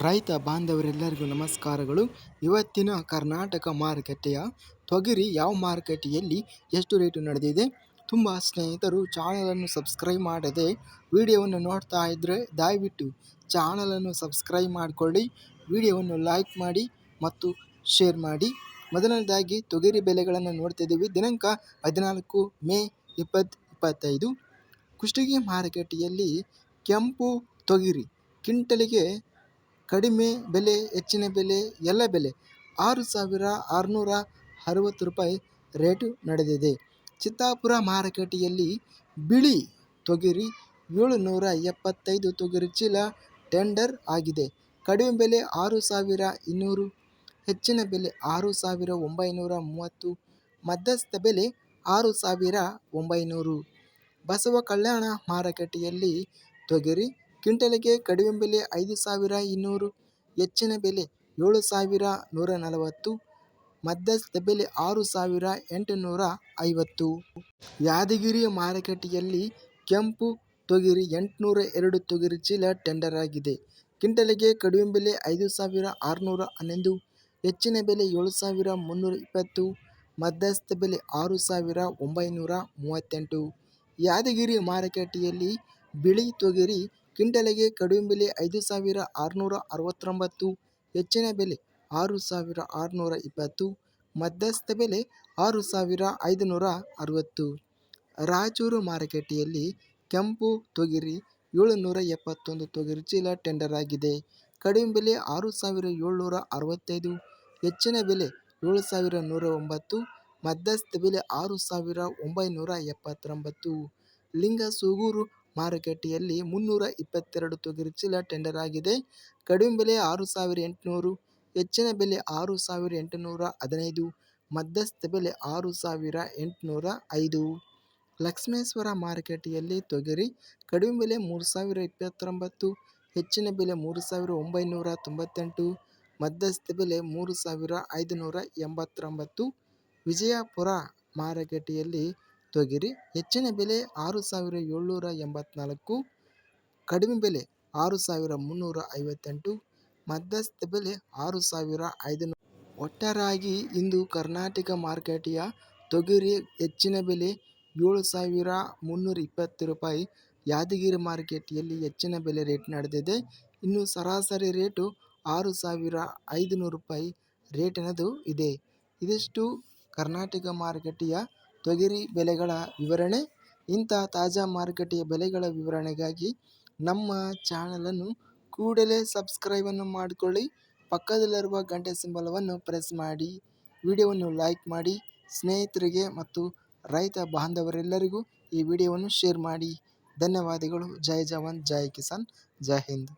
ರೈತ ಬಾಂಧವರೆಲ್ಲರಿಗೂ ನಮಸ್ಕಾರಗಳು. ಇವತ್ತಿನ ಕರ್ನಾಟಕ ಮಾರುಕಟ್ಟೆಯ ತೊಗರಿ ಯಾವ ಮಾರುಕಟ್ಟೆಯಲ್ಲಿ ಎಷ್ಟು ರೇಟು ನಡೆದಿದೆ? ತುಂಬ ಸ್ನೇಹಿತರು ಚಾನಲನ್ನು ಸಬ್ಸ್ಕ್ರೈಬ್ ಮಾಡದೆ ವಿಡಿಯೋವನ್ನು ನೋಡ್ತಾ ಇದ್ದರೆ ದಯವಿಟ್ಟು ಚಾನಲನ್ನು ಸಬ್ಸ್ಕ್ರೈಬ್ ಮಾಡಿಕೊಳ್ಳಿ, ವಿಡಿಯೋವನ್ನು ಲೈಕ್ ಮಾಡಿ ಮತ್ತು ಶೇರ್ ಮಾಡಿ. ಮೊದಲನೇದಾಗಿ ತೊಗರಿ ಬೆಲೆಗಳನ್ನು ನೋಡ್ತಿದ್ದೀವಿ ದಿನಾಂಕ ಹದಿನಾಲ್ಕು ಮೇ ಇಪ್ಪತ್ತು ಇಪ್ಪತ್ತೈದು. ಕುಷ್ಟಗಿ ಮಾರುಕಟ್ಟೆಯಲ್ಲಿ ಕೆಂಪು ತೊಗರಿ ಕ್ವಿಂಟಲಿಗೆ ಕಡಿಮೆ ಬೆಲೆ, ಹೆಚ್ಚಿನ ಬೆಲೆ, ಎಲ್ಲ ಬೆಲೆ. ಆರು ಸಾವಿರ ಆರುನೂರ ಅರವತ್ತು ರೂಪಾಯಿ ರೇಟು ನಡೆದಿದೆ. ಚಿತ್ತಾಪುರ ಮಾರುಕಟ್ಟೆಯಲ್ಲಿ ಬಿಳಿ ತೊಗರಿ, ಏಳುನೂರ ಎಪ್ಪತ್ತೈದು ತೊಗರಿ ಚೀಲ ಟೆಂಡರ್ ಆಗಿದೆ. ಕಡಿಮೆ ಬೆಲೆ ಆರು ಸಾವಿರ ಇನ್ನೂರು, ಹೆಚ್ಚಿನ ಬೆಲೆ ಆರು ಸಾವಿರ ಒಂಬೈನೂರ ಮೂವತ್ತು, ಮಧ್ಯಸ್ಥ ಬೆಲೆ ಆರು ಸಾವಿರ ಒಂಬೈನೂರು. ಬಸವ ಕಲ್ಯಾಣ ಮಾರುಕಟ್ಟೆಯಲ್ಲಿ ತೊಗರಿ ಕ್ವಿಂಟಲಿಗೆ ಕಡಿಮೆ ಬೆಲೆ ಐದು ಸಾವಿರ ಇನ್ನೂರು, ಹೆಚ್ಚಿನ ಬೆಲೆ ಏಳು ಸಾವಿರ ನೂರ ನಲವತ್ತು, ಮಧ್ಯಸ್ಥ ಬೆಲೆ ಆರು ಸಾವಿರ ಎಂಟುನೂರ ಐವತ್ತು. ಯಾದಗಿರಿ ಮಾರುಕಟ್ಟೆಯಲ್ಲಿ ಕೆಂಪು ತೊಗರಿ ಎಂಟುನೂರ ಎರಡು ತೊಗರಿ ಚೀಲ ಟೆಂಡರ್ ಆಗಿದೆ. ಕ್ವಿಂಟಲಿಗೆ ಕಡಿಮೆ ಬೆಲೆ ಐದು ಸಾವಿರ ಆರುನೂರ ಹನ್ನೊಂದು, ಹೆಚ್ಚಿನ ಬೆಲೆ ಏಳು ಸಾವಿರ ಮುನ್ನೂರ ಇಪ್ಪತ್ತು, ಮಧ್ಯಸ್ಥ ಬೆಲೆ ಆರು ಸಾವಿರ ಒಂಬೈನೂರ ಮೂವತ್ತೆಂಟು. ಯಾದಗಿರಿ ಮಾರುಕಟ್ಟೆಯಲ್ಲಿ ಬಿಳಿ ತೊಗರಿ ಕ್ವಿಂಟಲಿಗೆ ಕಡಿಮೆ ಬೆಲೆ ಐದು ಸಾವಿರ ಆರುನೂರ ಅರವತ್ತೊಂಬತ್ತು, ಹೆಚ್ಚಿನ ಬೆಲೆ ಆರು ಸಾವಿರ ಆರುನೂರ ಇಪ್ಪತ್ತು, ಮಧ್ಯಸ್ಥ ಬೆಲೆ ಆರು ಸಾವಿರ ಐದುನೂರ ಅರವತ್ತು. ರಾಯಚೂರು ಮಾರುಕಟ್ಟೆಯಲ್ಲಿ ಕೆಂಪು ತೊಗರಿ, ಏಳುನೂರ ಎಪ್ಪತ್ತೊಂದು ತೊಗರಿ ಚೀಲ ಟೆಂಡರ್ ಆಗಿದೆ. ಕಡಿಮೆ ಬೆಲೆ ಆರು ಸಾವಿರ ಏಳ್ನೂರ ಅರವತ್ತೈದು, ಹೆಚ್ಚಿನ ಬೆಲೆ ಏಳು ಸಾವಿರ ನೂರ ಒಂಬತ್ತು, ಮಧ್ಯಸ್ಥ ಬೆಲೆ ಆರು ಸಾವಿರ ಒಂಬೈನೂರ ಎಪ್ಪತ್ತೊಂಬತ್ತು. ಲಿಂಗಸೂಗೂರು ಮಾರುಕಟ್ಟೆಯಲ್ಲಿ ಮುನ್ನೂರ ಇಪ್ಪತ್ತೆರಡು ತೊಗರಿ ಚೀಲ ಟೆಂಡರ್ ಆಗಿದೆ. ಕಡಿಮೆ ಬೆಲೆ ಆರು ಸಾವಿರ ಎಂಟುನೂರು, ಹೆಚ್ಚಿನ ಬೆಲೆ ಆರು ಸಾವಿರ ಎಂಟುನೂರ ಹದಿನೈದು ಮಧ್ಯಸ್ಥ ಬೆಲೆ ಆರು ಸಾವಿರ ಎಂಟುನೂರ ಐದು ಲಕ್ಷ್ಮೇಶ್ವರ ಮಾರುಕಟ್ಟೆಯಲ್ಲಿ ತೊಗರಿ ಕಡಿಮೆ ಬೆಲೆ ಮೂರು ಸಾವಿರ ಇಪ್ಪತ್ತೊಂಬತ್ತು, ಹೆಚ್ಚಿನ ಬೆಲೆ ಮೂರು ಸಾವಿರ ಒಂಬೈನೂರ ತೊಂಬತ್ತೆಂಟು ಮಧ್ಯಸ್ಥ ಬೆಲೆ ಮೂರು ಸಾವಿರ ಐದುನೂರ ಎಂಬತ್ತೊಂಬತ್ತು ವಿಜಯಪುರ ಮಾರುಕಟ್ಟೆಯಲ್ಲಿ ತೊಗರಿ, ಹೆಚ್ಚಿನ ಬೆಲೆ ಆರು ಸಾವಿರ ಏಳ್ನೂರ ಎಂಬತ್ನಾಲ್ಕು, ಕಡಿಮೆ ಬೆಲೆ ಆರು ಸಾವಿರ ಮುನ್ನೂರ ಐವತ್ತೆಂಟು, ಮಧ್ಯಸ್ಥ ಬೆಲೆ ಆರು ಸಾವಿರ ಐದುನೂರು. ಒಟ್ಟಾರಾಗಿ ಇಂದು ಕರ್ನಾಟಕ ಮಾರುಕಟ್ಟೆಯ ತೊಗರಿ ಹೆಚ್ಚಿನ ಬೆಲೆ ಏಳು ಸಾವಿರ ಮುನ್ನೂರ ಇಪ್ಪತ್ತು ರೂಪಾಯಿ. ಯಾದಗಿರಿ ಮಾರುಕಟ್ಟೆಯಲ್ಲಿ ಹೆಚ್ಚಿನ ಬೆಲೆ ರೇಟ್ ನಡೆದಿದೆ. ಇನ್ನು ಸರಾಸರಿ ರೇಟು ಆರು ಸಾವಿರ ಐದುನೂರು ರೂಪಾಯಿ ರೇಟಿನದು ಇದೆ. ಇದಿಷ್ಟು ಕರ್ನಾಟಕ ಮಾರುಕಟ್ಟೆಯ ತೊಗರಿ ಬೆಲೆಗಳ ವಿವರಣೆ, ಇಂಥ ತಾಜಾ ಮಾರುಕಟ್ಟೆಯ ಬೆಲೆಗಳ ವಿವರಣೆಗಾಗಿ ನಮ್ಮ ಚಾನಲನ್ನು ಕೂಡಲೇ ಸಬ್ಸ್ಕ್ರೈಬನ್ನು ಮಾಡಿಕೊಳ್ಳಿ. ಪಕ್ಕದಲ್ಲಿರುವ ಗಂಟೆ ಸಿಂಬಲವನ್ನು ಪ್ರೆಸ್ ಮಾಡಿ, ವಿಡಿಯೋವನ್ನು ಲೈಕ್ ಮಾಡಿ, ಸ್ನೇಹಿತರಿಗೆ ಮತ್ತು ರೈತ ಬಾಂಧವರೆಲ್ಲರಿಗೂ ಈ ವಿಡಿಯೋವನ್ನು ಶೇರ್ ಮಾಡಿ. ಧನ್ಯವಾದಗಳು. ಜೈ ಜವಾನ್, ಜೈ ಕಿಸಾನ್, ಜೈ ಹಿಂದ್.